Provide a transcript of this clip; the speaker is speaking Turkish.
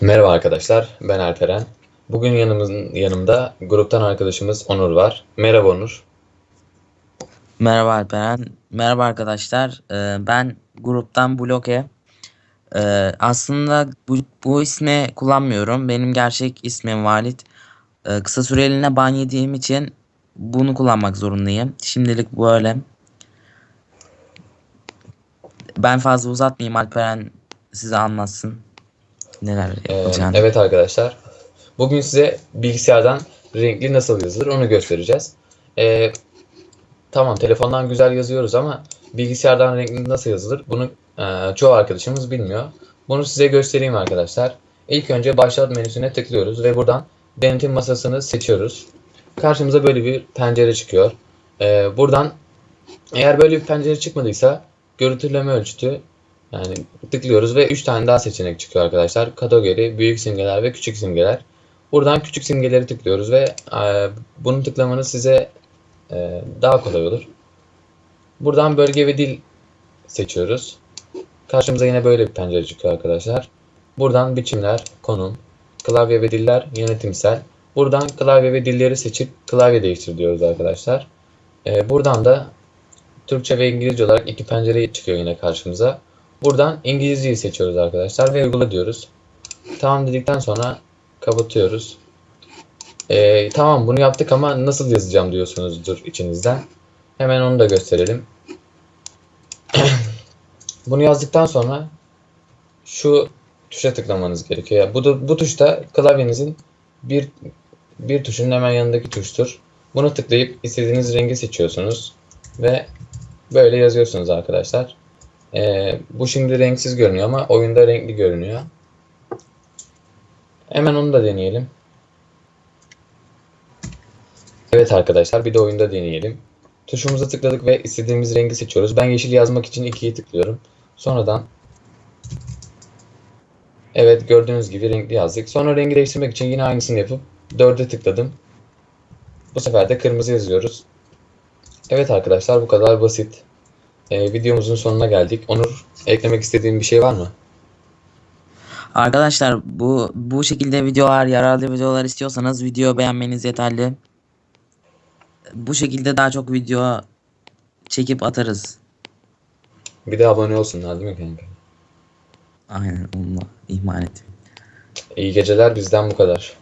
Merhaba arkadaşlar, ben Alperen. Bugün yanımızın yanımda gruptan arkadaşımız Onur var. Merhaba Onur. Merhaba Alperen. Merhaba arkadaşlar. Ee, ben gruptan Bloke. Ee, aslında bu, bu ismi kullanmıyorum. Benim gerçek ismim Valit. Ee, kısa süreliğine ban yediğim için bunu kullanmak zorundayım. Şimdilik böyle. Ben fazla uzatmayayım. Alperen size anlatsın. Neler Ee, yapacağını. evet arkadaşlar, bugün size bilgisayardan renkli nasıl yazılır onu göstereceğiz. Ee, tamam, telefondan güzel yazıyoruz ama bilgisayardan renkli nasıl yazılır bunu e, çoğu arkadaşımız bilmiyor. Bunu size göstereyim arkadaşlar. İlk önce başlat menüsüne tıklıyoruz ve buradan denetim masasını seçiyoruz. Karşımıza böyle bir pencere çıkıyor. Ee, buradan eğer böyle bir pencere çıkmadıysa görüntüleme ölçütü yani tıklıyoruz ve 3 tane daha seçenek çıkıyor arkadaşlar. Kategori, büyük simgeler ve küçük simgeler. Buradan küçük simgeleri tıklıyoruz ve e, bunu tıklamanız size e, daha kolay olur. Buradan bölge ve dil seçiyoruz. Karşımıza yine böyle bir pencere çıkıyor arkadaşlar. Buradan biçimler, konum, klavye ve diller yönetimsel. Buradan klavye ve dilleri seçip klavye değiştir diyoruz arkadaşlar. E, buradan da Türkçe ve İngilizce olarak iki pencere çıkıyor yine karşımıza. Buradan İngilizceyi seçiyoruz arkadaşlar ve uygula diyoruz. Tamam dedikten sonra kapatıyoruz. Ee, tamam bunu yaptık ama nasıl yazacağım diyorsunuzdur içinizden. Hemen onu da gösterelim. bunu yazdıktan sonra şu tuşa tıklamanız gerekiyor. Bu, da- bu tuş da klavyenizin bir, bir tuşunun hemen yanındaki tuştur. Bunu tıklayıp istediğiniz rengi seçiyorsunuz ve böyle yazıyorsunuz arkadaşlar. Ee, bu şimdi renksiz görünüyor ama oyunda renkli görünüyor. Hemen onu da deneyelim. Evet arkadaşlar bir de oyunda deneyelim. Tuşumuza tıkladık ve istediğimiz rengi seçiyoruz. Ben yeşil yazmak için 2'yi tıklıyorum. Sonradan Evet gördüğünüz gibi renkli yazdık. Sonra rengi değiştirmek için yine aynısını yapıp 4'e tıkladım. Bu sefer de kırmızı yazıyoruz. Evet arkadaşlar bu kadar basit. Ee, videomuzun sonuna geldik. Onur eklemek istediğin bir şey var mı? Arkadaşlar bu bu şekilde videolar, yararlı videolar istiyorsanız video beğenmeniz yeterli. Bu şekilde daha çok video çekip atarız. Bir de abone olsunlar değil mi kanka? Aynen onu ihmal ettim. İyi geceler bizden bu kadar.